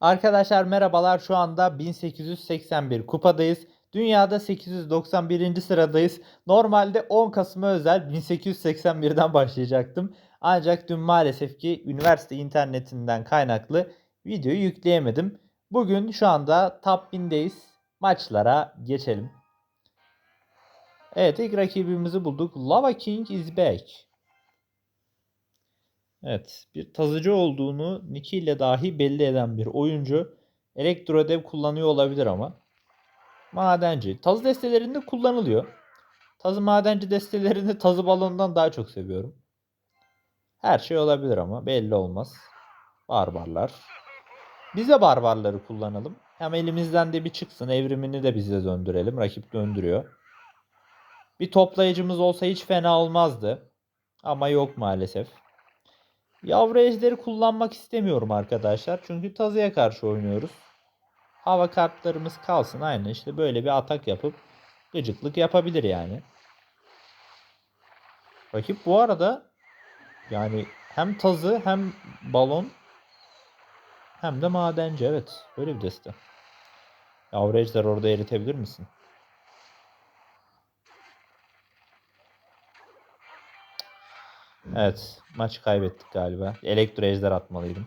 Arkadaşlar merhabalar şu anda 1881 kupadayız. Dünyada 891. sıradayız. Normalde 10 Kasım'a özel 1881'den başlayacaktım. Ancak dün maalesef ki üniversite internetinden kaynaklı videoyu yükleyemedim. Bugün şu anda top 1000'deyiz. Maçlara geçelim. Evet ilk rakibimizi bulduk. Lava King is back. Evet, bir tazıcı olduğunu Nicky ile dahi belli eden bir oyuncu. Elektrodev kullanıyor olabilir ama. Madenci. Tazı destelerinde kullanılıyor. Tazı madenci destelerini tazı balonundan daha çok seviyorum. Her şey olabilir ama belli olmaz. Barbarlar. Bize barbarları kullanalım. Hem elimizden de bir çıksın. Evrimini de bize döndürelim. Rakip döndürüyor. Bir toplayıcımız olsa hiç fena olmazdı. Ama yok maalesef. Yavru ejderi kullanmak istemiyorum arkadaşlar. Çünkü tazıya karşı oynuyoruz. Hava kartlarımız kalsın. Aynı işte böyle bir atak yapıp gıcıklık yapabilir yani. Rakip bu arada yani hem tazı hem balon hem de madenci. Evet böyle bir deste. Yavru ejder orada eritebilir misin? Evet. Maçı kaybettik galiba. Elektro ejder atmalıydım.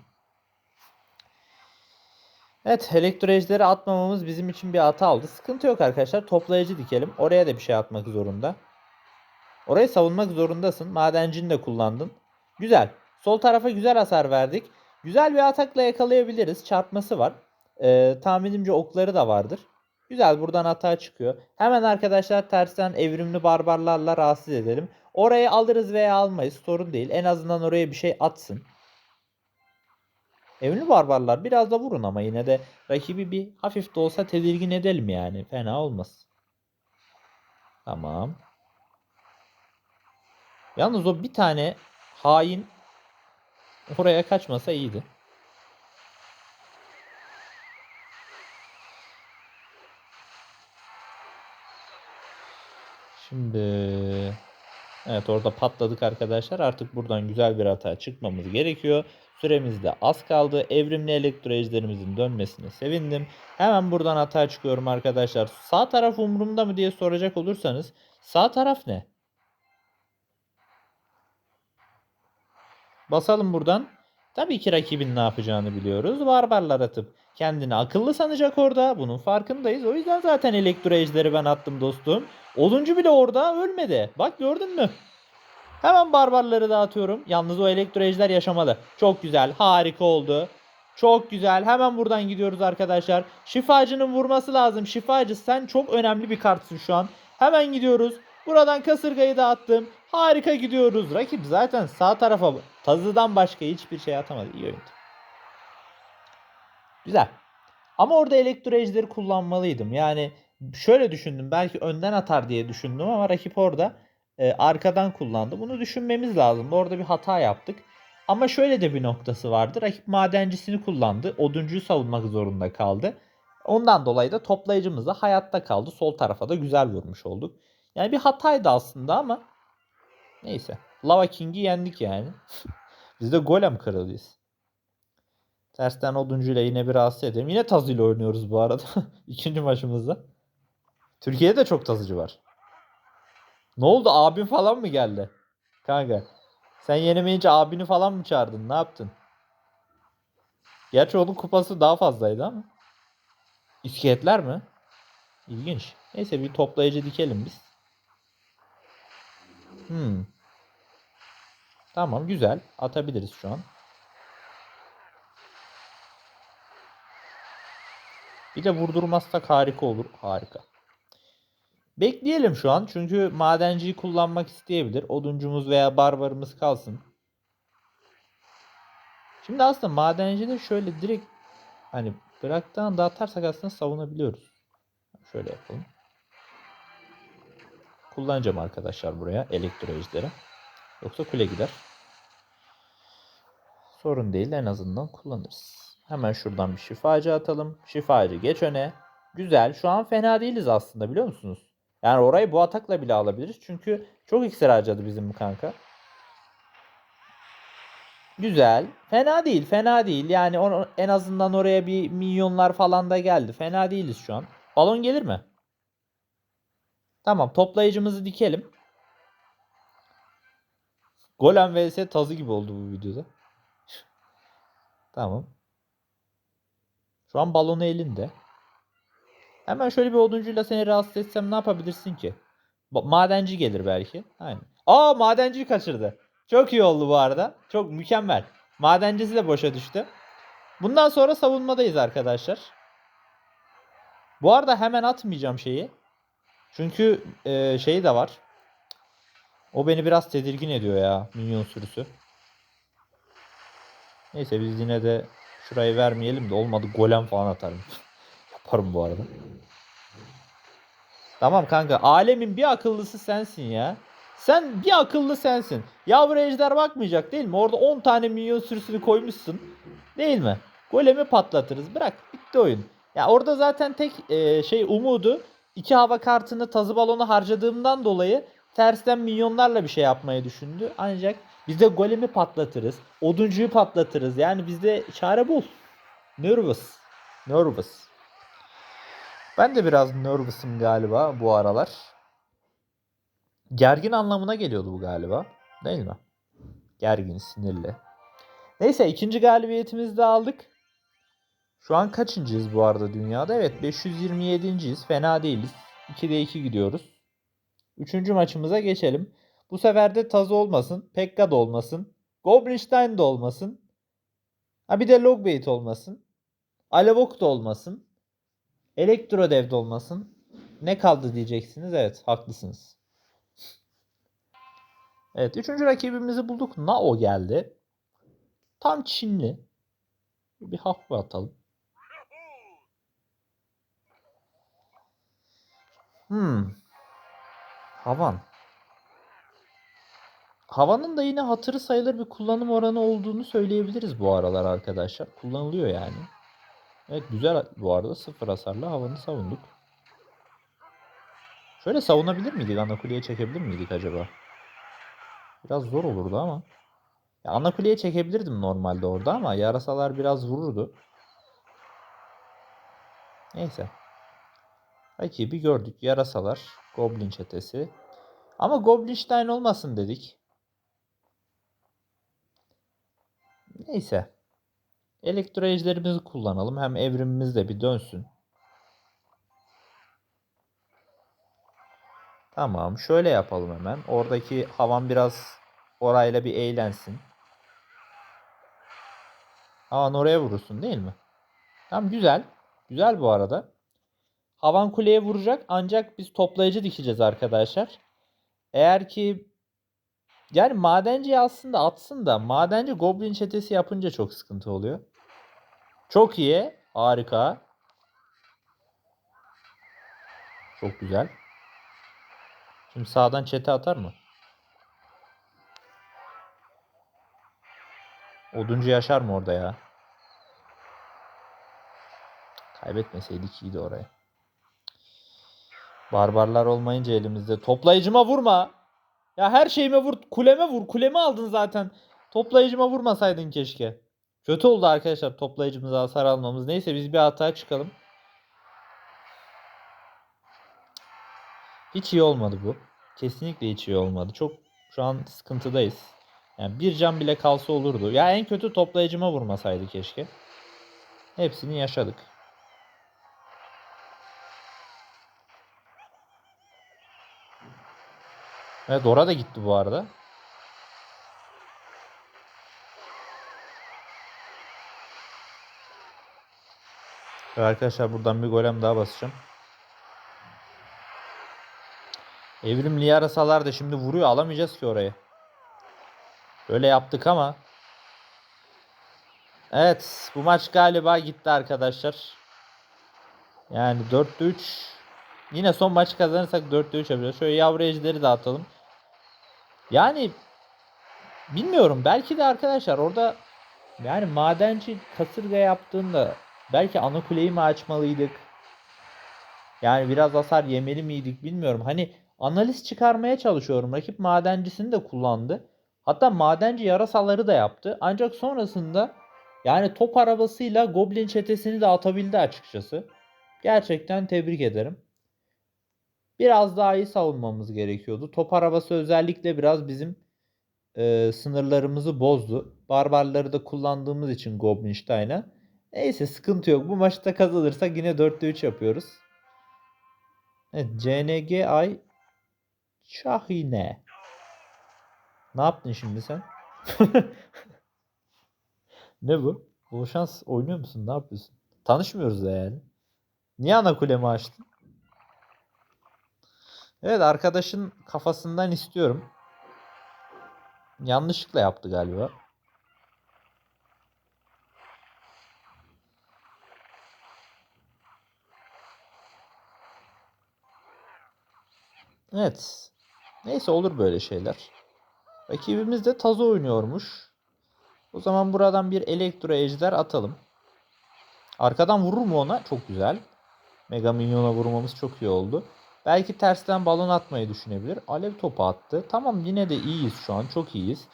Evet. Elektro ejderi atmamamız bizim için bir hata oldu. Sıkıntı yok arkadaşlar. Toplayıcı dikelim. Oraya da bir şey atmak zorunda. Orayı savunmak zorundasın. Madencini de kullandın. Güzel. Sol tarafa güzel hasar verdik. Güzel bir atakla yakalayabiliriz. Çarpması var. Ee, tahminimce okları da vardır. Güzel buradan hata çıkıyor. Hemen arkadaşlar tersten evrimli barbarlarla rahatsız edelim. Orayı alırız veya almayız sorun değil. En azından oraya bir şey atsın. Evrimli barbarlar biraz da vurun ama yine de rakibi bir hafif de olsa tedirgin edelim yani. Fena olmaz. Tamam. Yalnız o bir tane hain oraya kaçmasa iyiydi. Şimdi evet orada patladık arkadaşlar. Artık buradan güzel bir hata çıkmamız gerekiyor. Süremiz de az kaldı. Evrimli elektro ejderimizin dönmesine sevindim. Hemen buradan hata çıkıyorum arkadaşlar. Sağ taraf umurumda mı diye soracak olursanız sağ taraf ne? Basalım buradan. Tabii ki rakibin ne yapacağını biliyoruz. Barbarlar atıp kendini akıllı sanacak orada. Bunun farkındayız. O yüzden zaten elektro ejderi ben attım dostum. Oluncu bile orada ölmedi. Bak gördün mü? Hemen barbarları dağıtıyorum. Yalnız o elektro ejder yaşamalı. Çok güzel. Harika oldu. Çok güzel. Hemen buradan gidiyoruz arkadaşlar. Şifacının vurması lazım. Şifacı sen çok önemli bir kartsın şu an. Hemen gidiyoruz. Buradan kasırgayı dağıttım. Harika gidiyoruz. Rakip zaten sağ tarafa tazıdan başka hiçbir şey atamadı. İyi oyundu. Güzel. Ama orada elektro ejderi kullanmalıydım. Yani şöyle düşündüm. Belki önden atar diye düşündüm ama rakip orada e, arkadan kullandı. Bunu düşünmemiz lazım. Orada bir hata yaptık. Ama şöyle de bir noktası vardı. Rakip madencisini kullandı. Oduncuyu savunmak zorunda kaldı. Ondan dolayı da toplayıcımız da hayatta kaldı. Sol tarafa da güzel vurmuş olduk. Yani bir hataydı aslında ama neyse. Lava King'i yendik yani. Biz de golem kralıyız. Tersten oduncuyla yine bir rahatsız edelim. Yine tazıyla oynuyoruz bu arada. İkinci maçımızda. Türkiye'de de çok tazıcı var. Ne oldu? Abin falan mı geldi? Kanka. Sen yenemeyince abini falan mı çağırdın? Ne yaptın? Gerçi onun kupası daha fazlaydı ama. İskeletler mi? İlginç. Neyse bir toplayıcı dikelim biz. Hmm. Tamam güzel. Atabiliriz şu an. Bir de vurdurmazsak harika olur. Harika. Bekleyelim şu an. Çünkü madenciyi kullanmak isteyebilir. Oduncumuz veya barbarımız kalsın. Şimdi aslında madencide şöyle direkt hani bıraktığı dağıtarsak aslında savunabiliyoruz. Şöyle yapalım. Kullanacağım arkadaşlar buraya elektro ejderi. Yoksa kule gider. Sorun değil en azından kullanırız. Hemen şuradan bir şifacı atalım. Şifacı geç öne. Güzel. Şu an fena değiliz aslında biliyor musunuz? Yani orayı bu atakla bile alabiliriz. Çünkü çok iksir harcadı bizim bu kanka. Güzel. Fena değil, fena değil. Yani en azından oraya bir milyonlar falan da geldi. Fena değiliz şu an. Balon gelir mi? Tamam, toplayıcımızı dikelim. Golem vs tazı gibi oldu bu videoda. Tamam. Şu an balonu elinde. Hemen şöyle bir oduncuyla seni rahatsız etsem ne yapabilirsin ki? Madenci gelir belki. Aynen. Aa madenciyi kaçırdı. Çok iyi oldu bu arada. Çok mükemmel. Madencisi de boşa düştü. Bundan sonra savunmadayız arkadaşlar. Bu arada hemen atmayacağım şeyi. Çünkü e, şeyi de var. O beni biraz tedirgin ediyor ya. Minyon sürüsü. Neyse biz yine de şurayı vermeyelim de olmadı golem falan atarım. Yaparım bu arada. Tamam kanka. Alemin bir akıllısı sensin ya. Sen bir akıllı sensin. Yavru ejder bakmayacak değil mi? Orada 10 tane minyon sürüsünü koymuşsun. Değil mi? Golemi patlatırız. Bırak. Bitti oyun. Ya orada zaten tek e, şey umudu iki hava kartını tazı balonu harcadığımdan dolayı tersten minyonlarla bir şey yapmayı düşündü. Ancak biz de golemi patlatırız. Oduncuyu patlatırız. Yani bizde çare bul. Nervous. Nervous. Ben de biraz nervous'ım galiba bu aralar. Gergin anlamına geliyordu bu galiba. Değil mi? Gergin, sinirli. Neyse ikinci galibiyetimizi de aldık. Şu an kaçıncıyız bu arada dünyada? Evet 527.yiz. Fena değiliz. 2'de 2 gidiyoruz. Üçüncü maçımıza geçelim. Bu sefer de Taz olmasın. Pekka da olmasın. Goblinstein de olmasın. Ha bir de Logbait olmasın. Alevok da olmasın. Elektrodev de olmasın. Ne kaldı diyeceksiniz. Evet haklısınız. Evet üçüncü rakibimizi bulduk. Nao geldi. Tam Çinli. Bir hafif atalım. Hmm. Havan. Havanın da yine hatırı sayılır bir kullanım oranı olduğunu söyleyebiliriz bu aralar arkadaşlar. Kullanılıyor yani. Evet güzel bu arada sıfır hasarla havanı savunduk. Şöyle savunabilir miydik? Ana kuleye çekebilir miydik acaba? Biraz zor olurdu ama. Ya ana kuleye çekebilirdim normalde orada ama yarasalar biraz vururdu. Neyse. Rakibi gördük. Yarasalar. Goblin çetesi. Ama Goblinstein olmasın dedik. Neyse. Elektro kullanalım. Hem evrimimiz de bir dönsün. Tamam. Şöyle yapalım hemen. Oradaki havan biraz orayla bir eğlensin. Havan oraya vurursun değil mi? Tamam güzel. Güzel bu arada. Havan kuleye vuracak ancak biz toplayıcı dikeceğiz arkadaşlar. Eğer ki yani madenci aslında atsın da madenci goblin çetesi yapınca çok sıkıntı oluyor. Çok iyi. Harika. Çok güzel. Şimdi sağdan çete atar mı? Oduncu yaşar mı orada ya? Kaybetmeseydik iyiydi oraya. Barbarlar olmayınca elimizde. Toplayıcıma vurma. Ya her şeyime vur. Kuleme vur. Kulemi aldın zaten. Toplayıcıma vurmasaydın keşke. Kötü oldu arkadaşlar toplayıcımıza hasar almamız. Neyse biz bir hata çıkalım. Hiç iyi olmadı bu. Kesinlikle hiç iyi olmadı. Çok şu an sıkıntıdayız. Yani bir can bile kalsa olurdu. Ya en kötü toplayıcıma vurmasaydı keşke. Hepsini yaşadık. Evet Dora da gitti bu arada. Ve arkadaşlar buradan bir golem daha basacağım. Evrimli yarasalar da şimdi vuruyor. Alamayacağız ki orayı. Böyle yaptık ama. Evet. Bu maç galiba gitti arkadaşlar. Yani 4'te 3. Yine son maçı kazanırsak 4'te 3 yapacağız. Şöyle yavru ejderi de atalım. Yani bilmiyorum. Belki de arkadaşlar orada yani madenci kasırga yaptığında belki ana kuleyi mi açmalıydık? Yani biraz hasar yemeli miydik bilmiyorum. Hani analiz çıkarmaya çalışıyorum. Rakip madencisini de kullandı. Hatta madenci yarasaları da yaptı. Ancak sonrasında yani top arabasıyla Goblin çetesini de atabildi açıkçası. Gerçekten tebrik ederim. Biraz daha iyi savunmamız gerekiyordu. Top arabası özellikle biraz bizim e, sınırlarımızı bozdu. Barbarları da kullandığımız için Goblinstein'a. Neyse sıkıntı yok. Bu maçta kazanırsak yine 4'te 3 yapıyoruz. Evet, CNG Ay Şahine. Ne yaptın şimdi sen? ne bu? Bu şans oynuyor musun? Ne yapıyorsun? Tanışmıyoruz yani. Niye ana kulemi açtın? Evet arkadaşın kafasından istiyorum. Yanlışlıkla yaptı galiba. Evet. Neyse olur böyle şeyler. Rakibimiz de Tazo oynuyormuş. O zaman buradan bir elektro ejder atalım. Arkadan vurur mu ona? Çok güzel. Mega Minyon'a vurmamız çok iyi oldu. Belki tersten balon atmayı düşünebilir. Alev topu attı. Tamam yine de iyiyiz şu an. Çok iyiyiz.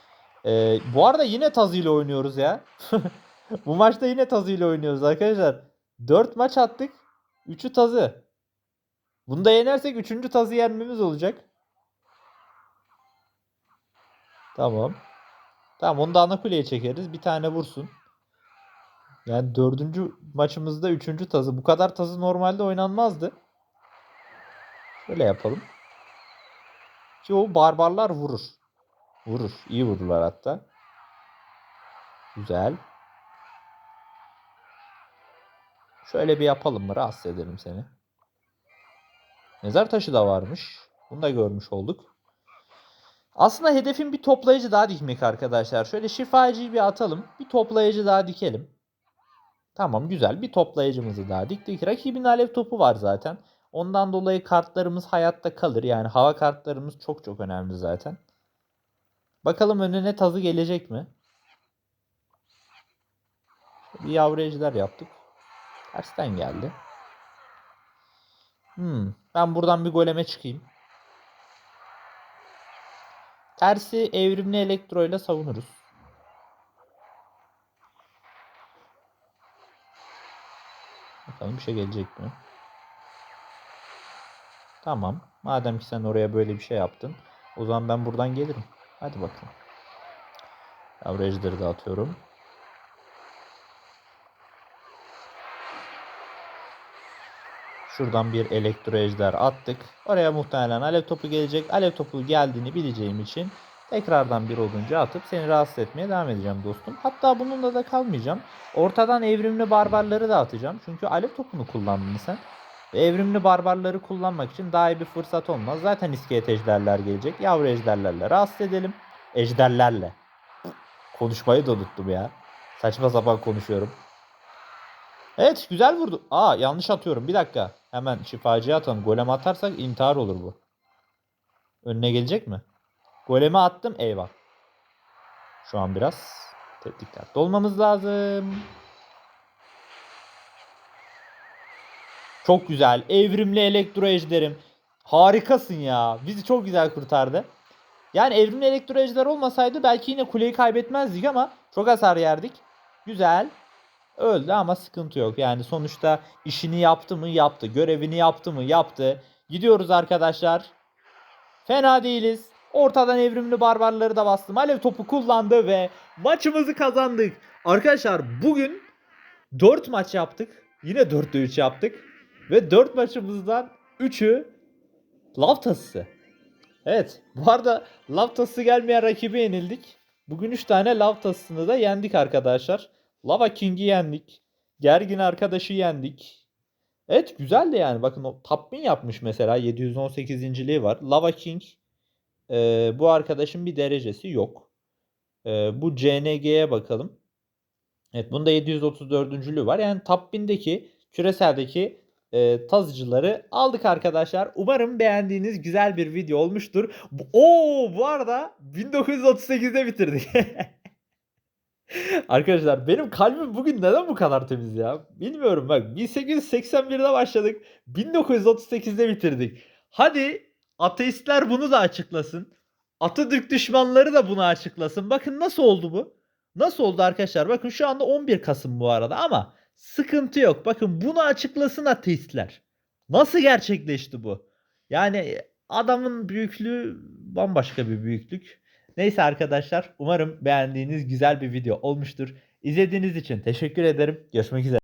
Ee, bu arada yine Tazo ile oynuyoruz ya. bu maçta yine Tazo ile oynuyoruz arkadaşlar. 4 maç attık. 3'ü Tazı. Bunu da yenersek 3. Tazı yenmemiz olacak. Tamam. Tamam onu da ana kuleye çekeriz. Bir tane vursun. Yani dördüncü maçımızda üçüncü tazı. Bu kadar tazı normalde oynanmazdı. Şöyle yapalım. Ki o barbarlar vurur. Vurur. İyi vururlar hatta. Güzel. Şöyle bir yapalım mı? Rahatsız edelim seni. Mezar taşı da varmış. Bunu da görmüş olduk. Aslında hedefim bir toplayıcı daha dikmek arkadaşlar. Şöyle şifacıyı bir atalım. Bir toplayıcı daha dikelim. Tamam güzel. Bir toplayıcımızı daha diktik. Rakibin alev topu var zaten. Ondan dolayı kartlarımız hayatta kalır. Yani hava kartlarımız çok çok önemli zaten. Bakalım önüne tazı gelecek mi? Bir yavru yaptık. Tersten geldi. Hmm, ben buradan bir goleme çıkayım. Tersi evrimli elektro ile savunuruz. Bakalım bir şey gelecek mi? Tamam. Madem ki sen oraya böyle bir şey yaptın. O zaman ben buradan gelirim. Hadi bakalım. Ejderi de atıyorum. Şuradan bir elektro ejder attık. Oraya muhtemelen alev topu gelecek. Alev topu geldiğini bileceğim için tekrardan bir oduncu atıp seni rahatsız etmeye devam edeceğim dostum. Hatta bununla da kalmayacağım. Ortadan evrimli barbarları da atacağım. Çünkü alev topunu kullandın sen. Evrimli barbarları kullanmak için daha iyi bir fırsat olmaz. Zaten iskelet ejderler gelecek. Yavru ejderlerle rahatsız edelim. Ejderlerle. Konuşmayı da unuttum ya. Saçma sapan konuşuyorum. Evet güzel vurdu. Aa yanlış atıyorum. Bir dakika. Hemen şifacıya atalım. Golem atarsak intihar olur bu. Önüne gelecek mi? Golemi attım. Eyvah. Şu an biraz dikkatli olmamız lazım. Çok güzel. Evrimli elektro ejderim. Harikasın ya. Bizi çok güzel kurtardı. Yani evrimli elektro ejder olmasaydı belki yine kuleyi kaybetmezdik ama çok hasar yerdik. Güzel. Öldü ama sıkıntı yok. Yani sonuçta işini yaptı mı? Yaptı. Görevini yaptı mı? Yaptı. Gidiyoruz arkadaşlar. Fena değiliz. Ortadan evrimli barbarları da bastım. Alev topu kullandı ve maçımızı kazandık. Arkadaşlar bugün 4 maç yaptık. Yine 4'te 3 yaptık. Ve 4 maçımızdan 3'ü lav. Evet bu arada lav gelmeyen rakibi yenildik. Bugün 3 tane lav da yendik arkadaşlar. Lava King'i yendik. Gergin arkadaşı yendik. Evet güzel de yani. Bakın o top yapmış mesela. 718.liği var. Lava King e, bu arkadaşın bir derecesi yok. E, bu CNG'ye bakalım. Evet bunda 734.lüğü var. Yani top 1000'deki küreseldeki e, tazıcıları aldık arkadaşlar. Umarım beğendiğiniz güzel bir video olmuştur. Oo bu arada 1938'de bitirdik. Arkadaşlar benim kalbim bugün neden bu kadar temiz ya? Bilmiyorum bak 1881'de başladık. 1938'de bitirdik. Hadi ateistler bunu da açıklasın. Atatürk düşmanları da bunu açıklasın. Bakın nasıl oldu bu? Nasıl oldu arkadaşlar? Bakın şu anda 11 Kasım bu arada ama sıkıntı yok. Bakın bunu açıklasın ateistler. Nasıl gerçekleşti bu? Yani adamın büyüklüğü bambaşka bir büyüklük. Neyse arkadaşlar umarım beğendiğiniz güzel bir video olmuştur. İzlediğiniz için teşekkür ederim. Görüşmek üzere.